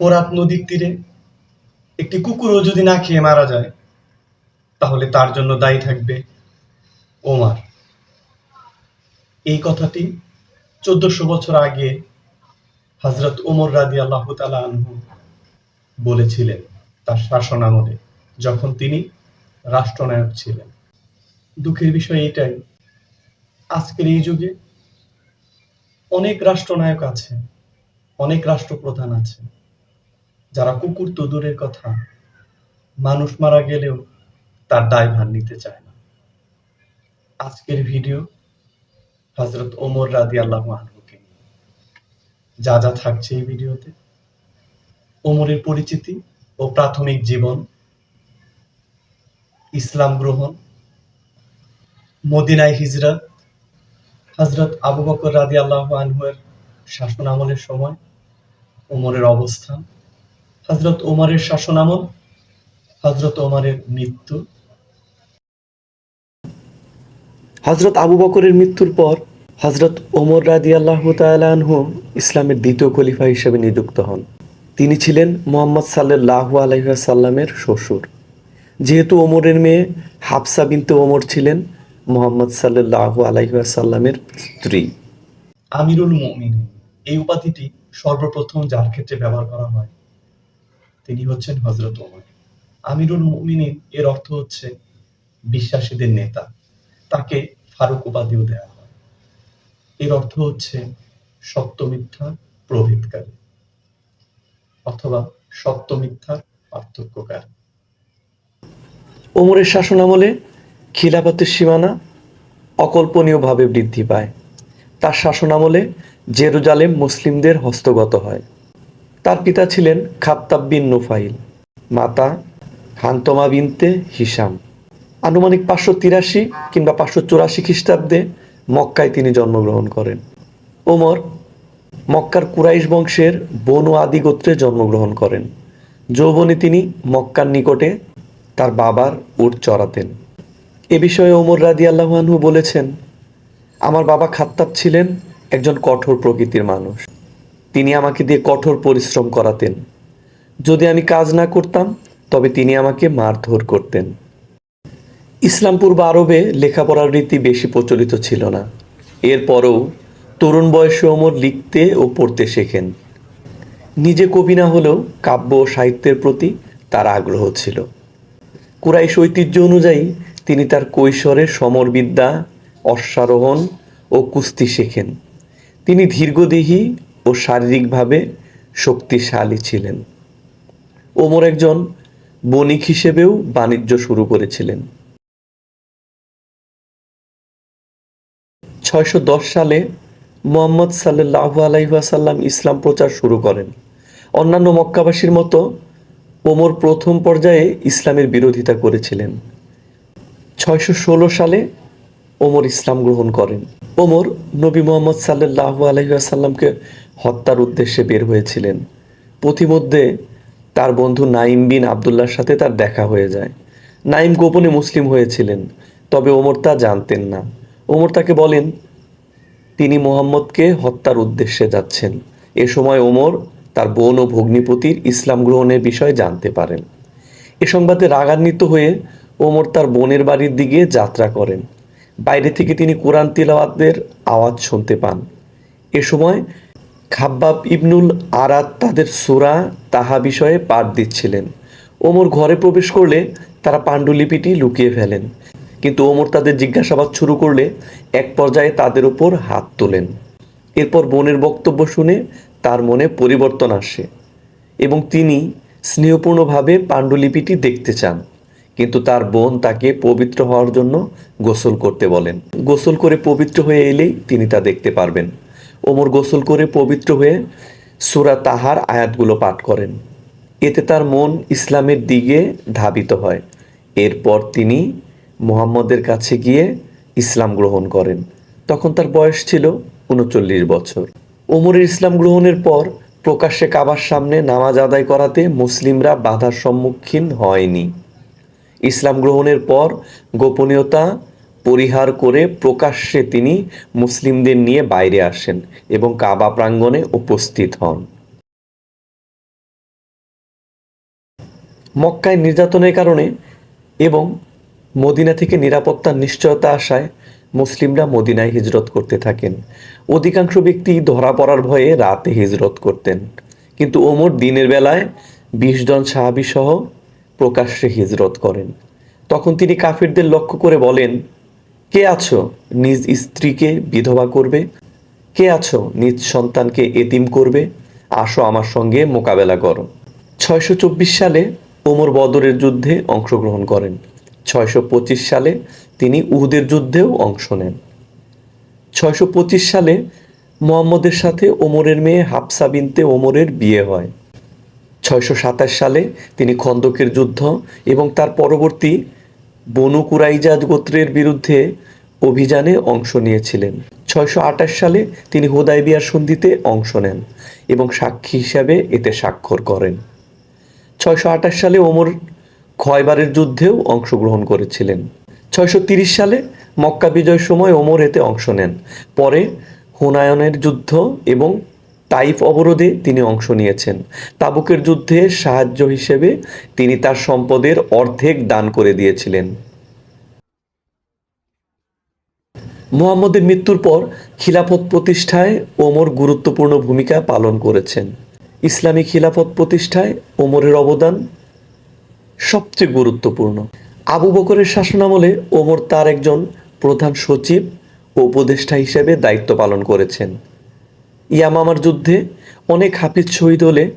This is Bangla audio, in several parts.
ফোরাত নদীর তীরে একটি কুকুরও যদি না খেয়ে মারা যায়, তাহলে তার জন্য দায়ী থাকবে ওমার। এই কথাটি চোদ্দশো বছর আগে হজরত ওমর রাদি আল্লাহ আনহু বলেছিলেন তার শাসন আমলে, যখন তিনি রাষ্ট্রনায়ক ছিলেন। দুঃখের বিষয় এটাই, আজকের এই যুগে অনেক রাষ্ট্রনায়ক আছে, অনেক রাষ্ট্রপ্রধান আছে। যারা কুকুর তো দূরের কথা, মানুষ মারা গেলেও তার দায়ভার নিতে চায় না আজকের ভিডিও হজরত ওমর রাদি আল্লাহ আনহুকে। যা যা থাকছে এই ভিডিওতে, ওমরের পরিচিতি ও প্রাথমিক জীবন, ইসলাম গ্রহণ, মদিনায় হিজরত হজরত আবু বকর রাদি আল্লাহ আনহুয়ের শাসন আমলের সময়, ওমরের অবস্থান হজরত ওমরের শাসন আমল হজরত ওমরের মৃত্যু। হজরত আবু বকরের মৃত্যুর পর হজরত ওমর রাদি আল্লাহ আনহু ইসলামের দ্বিতীয় খলিফা হিসেবে নিযুক্ত হন। তিনি ছিলেন মোহাম্মদ সাল্লাহ আলহাসাল্লামের শ্বশুর। যেহেতু ওমরের মেয়ে হাফসা বিনতে ওমর ছিলেন মোহাম্মদ সাল্লাহ আলহাসাল্লামের স্ত্রী। আমিরুল মুমিনিন এই উপাধিটি সর্বপ্রথম যার ক্ষেত্রে ব্যবহার করা হয়? তিনি হচ্ছেন হজরত ওমর। আমিরুল মুমিনিন, এর অর্থ হচ্ছে বিশ্বাসীদের নেতা। তাকে ফারুক উপাধিও দেওয়া হয়। এর অর্থ হচ্ছে সত্য মিথ্যা প্রভেদকারী অথবা সত্য মিথ্যার পার্থক্যকারী। ওমরের শাসনামলে খিলাফতের সীমানা অকল্পনীয়ভাবে বৃদ্ধি পায়। তার শাসনামলে জেরুজালেম মুসলিমদের হস্তগত হয়। তার পিতা ছিলেন খাত্তাব বিন নুফাইল, মাতা হান্তমা বিনতে হিসাম আনুমানিক পাঁচশো তিরাশি কিংবা পাঁচশো চুরাশি খ্রিস্টাব্দে মক্কায় তিনি জন্মগ্রহণ করেন। ওমর মক্কার কুরাইশ বংশের বনু আদি গোত্রে জন্মগ্রহণ করেন। যৌবনে তিনি মক্কার নিকটে তার বাবার উট চড়াতেন। এ বিষয়ে ওমর রাদি আল্লাহানহু বলেছেন, আমার বাবা খাত্তাব ছিলেন একজন কঠোর প্রকৃতির মানুষ। তিনি আমাকে দিয়ে কঠোর পরিশ্রম করাতেন। যদি আমি কাজ না করতাম, তবে তিনি আমাকে মারধর করতেন। ইসলাম পূর্ব আরবে লেখাপড়ার রীতি বেশি প্রচলিত ছিল না। এরপরও তরুণ বয়সে ওমর লিখতে ও পড়তে শেখেন। নিজে কবি না হলেও কাব্য ও সাহিত্যের প্রতি তার আগ্রহ ছিল। কুরাইশ ঐতিহ্য অনুযায়ী তিনি তার কৈশোরে সমরবিদ্যা, অশ্বারোহণ ও কুস্তি শেখেন। তিনি দীর্ঘদেহী ও শারীরিকভাবে শক্তিশালী ছিলেন। ওমর একজন বণিক হিসেবেও বাণিজ্য শুরু করেছিলেন। ছয়শো দশ সালে মোহাম্মদ সাল্লাহ আলাইসাল্লাম ইসলাম প্রচার শুরু করেন। অন্যান্য মক্কাবাসীর মতো ওমর প্রথম পর্যায়ে ইসলামের বিরোধিতা করেছিলেন। ছয়শো ষোলো সালে ওমর ইসলাম গ্রহণ করেন। ওমর নবী মোহাম্মদ সাল্লাহ আলহিহাসাল্লামকে হত্যার উদ্দেশ্যে বের হয়েছিলেন। পথিমধ্যে তার বন্ধু নাইম বিন আবদুল্লার সাথে তার দেখা হয়ে যায়। নাইম গোপনে মুসলিম হয়েছিলেন, তবে ওমর তা জানতেন না। ওমর তাকে বলেন, তিনি মোহাম্মদকে হত্যার উদ্দেশ্যে যাচ্ছেন। এ সময় ওমর তার বোন ও ভগ্নিপতির ইসলাম গ্রহণের বিষয়ে জানতে পারেন। এ সংবাদে রাগান্বিত হয়ে ওমর তার বোনের বাড়ির দিকে যাত্রা করেন। বাইরে থেকে তিনি কোরআন তিলাওয়াতের আওয়াজ শুনতে পান। এ সময় খাব্বাব ইবনুল আরাত তাদের সুরা তাহা বিষয়ে পাঠ দিচ্ছিলেন। ওমর ঘরে প্রবেশ করলে তারা পাণ্ডুলিপিটি লুকিয়ে ফেলেন। কিন্তু ওমর তাদের জিজ্ঞাসাবাদ শুরু করলে এক পর্যায়ে তাদের উপর হাত তোলেন। এরপর বোনের বক্তব্য শুনে তার মনে পরিবর্তন আসে এবং তিনি স্নেহপূর্ণভাবে পাণ্ডুলিপিটি দেখতে চান। কিন্তু তার বোন তাকে পবিত্র হওয়ার জন্য গোসল করতে বলেন। গোসল করে পবিত্র হয়ে এলেই তিনি তা দেখতে পারবেন। ওমর গোসল করে পবিত্র হয়ে সুরা তাহার আয়াতগুলো পাঠ করেন। এতে তার মন ইসলামের দিকে ধাবিত হয়। এরপর তিনি মোহাম্মদের কাছে গিয়ে ইসলাম গ্রহণ করেন। তখন তার বয়স ছিল উনচল্লিশ বছর। ওমরের ইসলাম গ্রহণের পর প্রকাশ্যে কাবার সামনে নামাজ আদায় করাতে মুসলিমরা বাধার সম্মুখীন হয়নি। ইসলাম গ্রহণের পর গোপনীয়তা পরিহার করে প্রকাশ্যে তিনি মুসলিমদের নিয়ে বাইরে আসেন এবং কাবা প্রাঙ্গণে উপস্থিত হন। মক্কায় নির্যাতনের কারণে এবং মদিনা থেকে নিরাপত্তার নিশ্চয়তা আসায় মুসলিমরা মদিনায় হিজরত করতে থাকেন। অধিকাংশ ব্যক্তি ধরা পড়ার ভয়ে রাতে হিজরত করতেন। কিন্তু ওমর দিনের বেলায় বিশ জন সাহাবি সহ প্রকাশ্যে হিজরত করেন। তখন তিনি কাফিরদের লক্ষ্য করে বলেন কে আছো? নিজ স্ত্রীকে বিধবা করবে? কে আছো? নিজ সন্তানকে এতিম করবে? আসো আমার সঙ্গে মোকাবেলা করো। ছয়শো চব্বিশ সালে ওমর বদরের যুদ্ধে অংশগ্রহণ করেন। ছয়শো পঁচিশ সালে তিনি উহুদের যুদ্ধেও অংশ নেন। ছয়শো পঁচিশ সালে মোহাম্মদের সাথে ওমরের মেয়ে হাফসা বিনতে ওমরের বিয়ে হয়। ছয়শো সাতাশ সালে তিনি খন্দকের যুদ্ধ এবং তার পরবর্তী বনু কুরাইজাজ গোত্রের বিরুদ্ধে অভিযানে অংশ নিয়েছিলেন। ছয়শো আঠাশ সালে তিনি হুদাইবিয়ার সন্ধিতে অংশ নেন এবং সাক্ষী হিসাবে এতে স্বাক্ষর করেন। ছয়শো আঠাশ সালে ওমর খয়বারের যুদ্ধেও অংশগ্রহণ করেছিলেন। ছয়শো সালে মক্কা বিজয়ের সময় ওমর এতে অংশ নেন। পরে হুনায়নের যুদ্ধ এবং তাইফ অবরোধে তিনি অংশ নিয়েছেন। তাবুকের যুদ্ধে সাহায্য হিসেবে তিনি তার সম্পদের অর্ধেক দান করে দিয়েছিলেন। মুহাম্মদের মৃত্যুর পর খিলাফত প্রতিষ্ঠায় ওমর গুরুত্বপূর্ণ ভূমিকা পালন করেছেন। ইসলামী খিলাফত প্রতিষ্ঠায় ওমরের অবদান সবচেয়ে গুরুত্বপূর্ণ। আবু বকরের শাসনামলে ওমর তার একজন প্রধান সচিব ও উপদেষ্টা হিসেবে দায়িত্ব পালন করেছেন। ইয়ামামার যুদ্ধে অনেক হাফিজ শহীদ হলে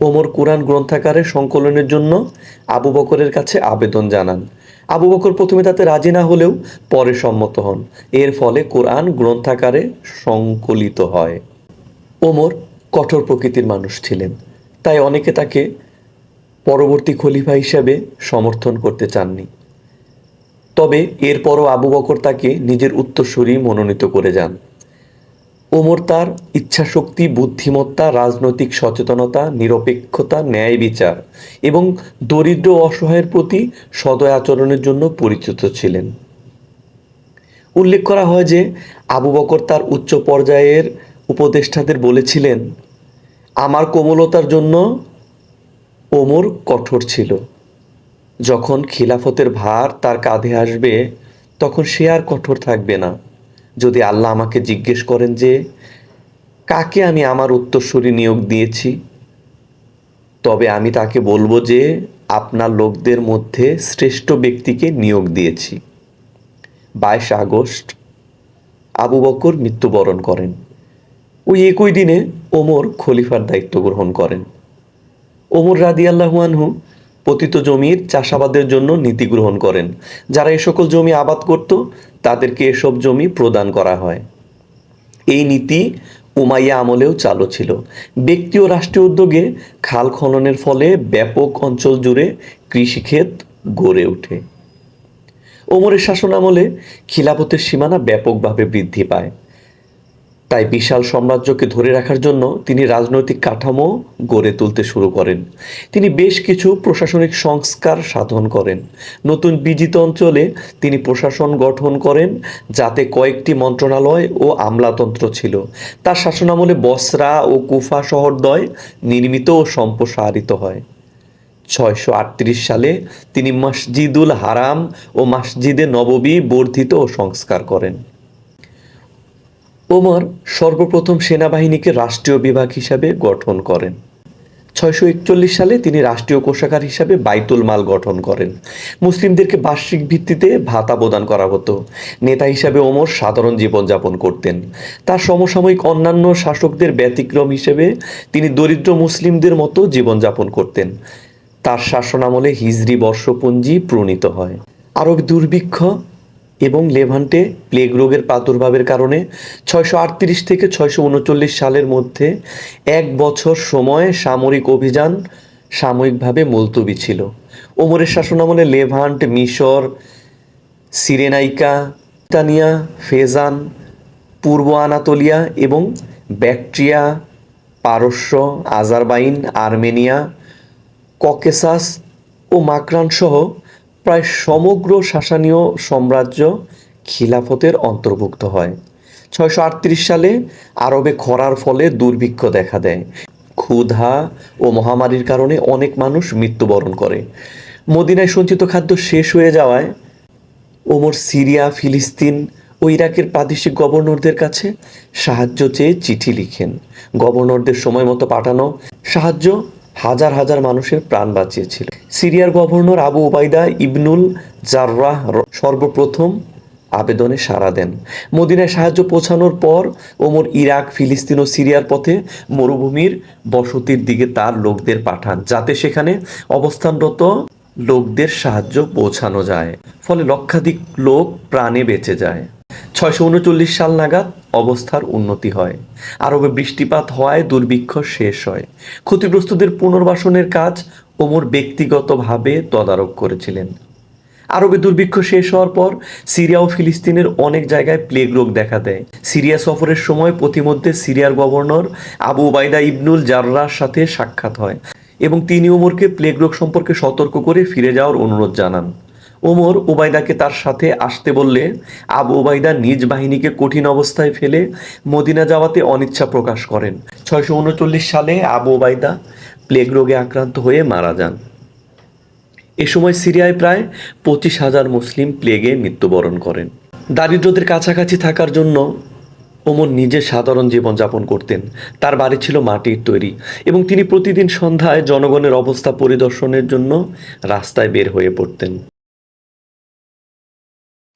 ওমর কোরআন গ্রন্থাকারে সংকলনের জন্য আবু বকরের কাছে আবেদন জানান। আবু বকর প্রথমে তাতে রাজি না হলেও পরে সম্মত হন। এর ফলে কোরআন গ্রন্থাকারে সংকলিত হয়। ওমর কঠোর প্রকৃতির মানুষ ছিলেন। তাই অনেকে তাকে পরবর্তী খলিফা হিসাবে সমর্থন করতে চাননি। তবে এরপরও আবু বকর তাকে নিজের উত্তরসূরি মনোনীত করে যান। ওমর তার ইচ্ছাশক্তি, বুদ্ধিমত্তা, রাজনৈতিক সচেতনতা, নিরপেক্ষতা, ন্যায় বিচার এবং দরিদ্র অসহায়ের প্রতি সদয় আচরণের জন্য পরিচিত ছিলেন। উল্লেখ করা হয় যে, আবু বকর তার উচ্চ পর্যায়ের উপদেষ্টাদের বলেছিলেন, আমার কোমলতার জন্য ওমর কঠোর ছিল। যখন খিলাফতের ভার তার কাঁধে আসবে, তখন সে আর কঠোর থাকবে না। যদি আল্লাহ আমাকে জিজ্ঞেস করেন যে, কাকে আমি আমার উত্তরসূরি নিয়োগ দিয়েছি? তবে আমি তাকে বলব যে, আপনার লোকদের মধ্যে শ্রেষ্ঠ ব্যক্তিকে নিয়োগ দিয়েছি। বাইশ আগস্ট, আবু বকর মৃত্যুবরণ করেন। ওই একই দিনে ওমর খলিফার দায়িত্ব গ্রহণ করেন। ওমর রাদি আল্লাহুয়ানহু পতিত জমির চাষাবাদের জন্য নীতি গ্রহণ করেন। যারা এ সকল জমি আবাদ করত, তাদেরকে এসব জমি প্রদান করা হয়। এই নীতি উমাইয়া আমলেও চালু ছিল। ব্যক্তি ও রাষ্ট্রীয় উদ্যোগে খাল খননের ফলে ব্যাপক অঞ্চল জুড়ে কৃষিক্ষেত গড়ে ওঠে। ওমরের শাসন আমলে খিলাফতের সীমানা ব্যাপকভাবে বৃদ্ধি পায়। তাই বিশাল সাম্রাজ্যকে ধরে রাখার জন্য তিনি রাজনৈতিক কাঠামো গড়ে তুলতে শুরু করেন। তিনি বেশ কিছু প্রশাসনিক সংস্কার সাধন করেন। নতুন বিজিত অঞ্চলে তিনি প্রশাসন গঠন করেন, যাতে কয়েকটি মন্ত্রণালয় ও আমলাতন্ত্র ছিল। তার শাসনামলে বসরা ও কুফা শহরদ্বয় নির্মিত ও সম্প্রসারিত হয়। ছয়শো আটত্রিশ সালে তিনি মসজিদুল হারাম ও মসজিদে নববী বর্ধিত ও সংস্কার করেন। ওমর সর্বপ্রথম সেনাবাহিনীকে রাষ্ট্রীয় বিভাগ হিসাবে গঠন করেন। ছয়শো একচল্লিশ সালে তিনি রাষ্ট্রীয় কোষাগার হিসাবে বাইতুল মাল গঠন করেন। মুসলিমদেরকে বার্ষিক ভিত্তিতে ভাতা প্রদান করা হতো। নেতা হিসাবে ওমর সাধারণ জীবনযাপন করতেন। তার সমসাময়িক অন্যান্য শাসকদের ব্যতিক্রম হিসেবে তিনি দরিদ্র মুসলিমদের মতো জীবনযাপন করতেন। তার শাসনামলে হিজরি বর্ষপঞ্জি প্রণীত হয়। আরব দুর্ভিক্ষ এবং লেভান্টে প্লেগ রোগের প্রাদুর্ভাবের কারণে ছয়শো আটত্রিশ থেকে ছয়শো উনচল্লিশ সালের মধ্যে এক বছর সময় সামরিক অভিযান সাময়িকভাবে মুলতবি ছিল। ওমরের শাসনামলে লেভান্ট মিশর, সিরেনাইকা তানিয়া ফেজান, পূর্ব আনাতোলিয়া এবং ব্যাকট্রিয়া, পারস্য, আজারবাইন, আর্মেনিয়া, ককেসাস ও মাকরান সহ প্রায় সমগ্র শাসানীয় সাম্রাজ্য খিলাফতের অন্তর্ভুক্ত হয়। ছয়শো আটত্রিশ সালে আরবে খরার ফলে দুর্ভিক্ষ দেখা দেয়। ক্ষুধা ও মহামারীর কারণে অনেক মানুষ মৃত্যুবরণ করে। মদিনায় সঞ্চিত খাদ্য শেষ হয়ে যাওয়ায় ওমর সিরিয়া, ফিলিস্তিন ও ইরাকের প্রাদেশিক গভর্নরদের কাছে সাহায্য চেয়ে চিঠি লিখেন। গভর্নরদের সময় মতো পাঠানো সাহায্য হাজার হাজার মানুষের প্রাণ বাঁচিয়েছিল। সিরিয়ার গভর্নর আবু ওবায়দা ইবনুল জাররাহ সর্বপ্রথম আবেদনে সাড়া দেন। মদিনায় সাহায্য পৌঁছানোর পর ওমর ইরাক, ফিলিস্তিন ও সিরিয়ার পথে মরুভূমির বসতির দিকে তার লোকদের পাঠান, যাতে সেখানে অবস্থানরত লোকদের সাহায্য পৌঁছানো যায়। ফলে লক্ষাধিক লোক প্রাণে বেঁচে যায়। ছয়শো উনচল্লিশ সাল নাগাদ অবস্থার উন্নতি হয়। আরবে বৃষ্টিপাত হওয়ায় দুর্ভিক্ষ শেষ হয়। ক্ষতিগ্রস্তদের পুনর্বাসনের কাজ ওমর ব্যক্তিগতভাবে তদারক করেছিলেন। আরবে দুর্ভিক্ষ শেষ হওয়ার পর সিরিয়া ও ফিলিস্তিনের অনেক জায়গায় প্লেগ রোগ দেখা দেয়। সিরিয়া সফরের সময় প্রতিমধ্যে সিরিয়ার গভর্নর আবু উবাইদা ইবনুল জাররার সাথে সাক্ষাৎ হয় এবং তিনি ওমরকে প্লেগ রোগ সম্পর্কে সতর্ক করে ফিরে যাওয়ার অনুরোধ জানান। ওমর ওবায়দাকে তার সাথে আসতে বললে, আবু ওবায়দা নিজ বাহিনীকে কঠিন অবস্থায় ফেলে মদিনা যাওয়াতে অনিচ্ছা প্রকাশ করেন। ছয়শো উনচল্লিশ সালে আবু ওবায়দা প্লেগ রোগে আক্রান্ত হয়ে মারা যান। এ সময় সিরিয়ায় প্রায় পঁচিশ হাজার মুসলিম প্লেগে মৃত্যুবরণ করেন। দারিদ্রদের কাছাকাছি থাকার জন্য ওমর নিজে সাধারণ জীবনযাপন করতেন। তার বাড়ি ছিল মাটির তৈরি এবং তিনি প্রতিদিন সন্ধ্যায় জনগণের অবস্থা পরিদর্শনের জন্য রাস্তায় বের হয়ে পড়তেন।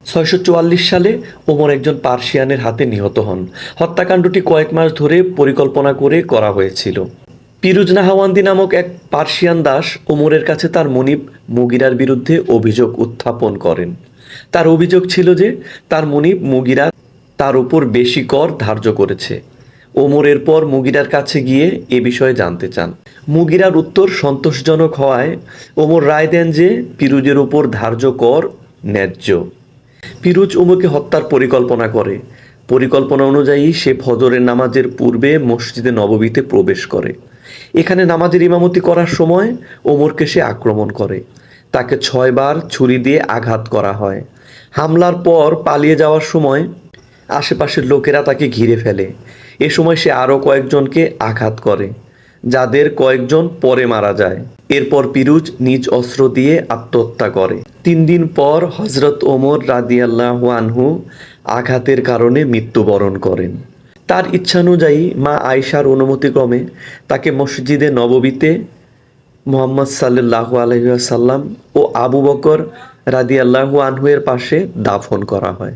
ছয়শো চুয়াল্লিশ সালে ওমর একজন পার্সিয়ানের হাতে নিহত হন। হত্যাকাণ্ডটি কয়েক মাস ধরে পরিকল্পনা করে করা হয়েছিল। পিরুজ নাহাওয়ান্দি নামক এক পার্সিয়ান দাস ওমরের কাছে তার মনিব মুগিরার বিরুদ্ধে অভিযোগ উত্থাপন করেন। তার অভিযোগ ছিল যে তার মনিব মুগিরা তার উপর বেশি কর ধার্য করেছে। ওমরের পর মুগিরার কাছে গিয়ে এ বিষয়ে জানতে চান। মুগিরার উত্তর সন্তোষজনক হওয়ায় ওমর রায় দেন যে পিরুজের উপর ধার্য কর ন্যায্য। পিরুজ ওমরকে হত্যার পরিকল্পনা করে। পরিকল্পনা অনুযায়ী সে ফজরের নামাজের পূর্বে মসজিদে নববীতে প্রবেশ করে। এখানে নামাজের ইমামতি করার সময় ওমরকে সে আক্রমণ করে। তাকে ছয়বার ছুরি দিয়ে আঘাত করা হয়। হামলার পর পালিয়ে যাওয়ার সময় আশেপাশের লোকেরা তাকে ঘিরে ফেলে। এ সময় সে আরও কয়েকজনকে আঘাত করে, যাদের কয়েকজন পরে মারা যায়। এরপর পিরুজ নিজ অস্ত্র দিয়ে আত্মহত্যা করে। তিন দিন পর হজরত ওমর রাদিয়াল্লাহ আনহু আঘাতের কারণে মৃত্যুবরণ করেন। তার ইচ্ছানুযায়ী মা আয়সার অনুমতিক্রমে তাকে মসজিদে নববীতে মোহাম্মদ সাল্লাহ আলহাসাল্লাম ও আবু বকর রাদিয়াল্লাহু আনহু এর পাশে দাফন করা হয়।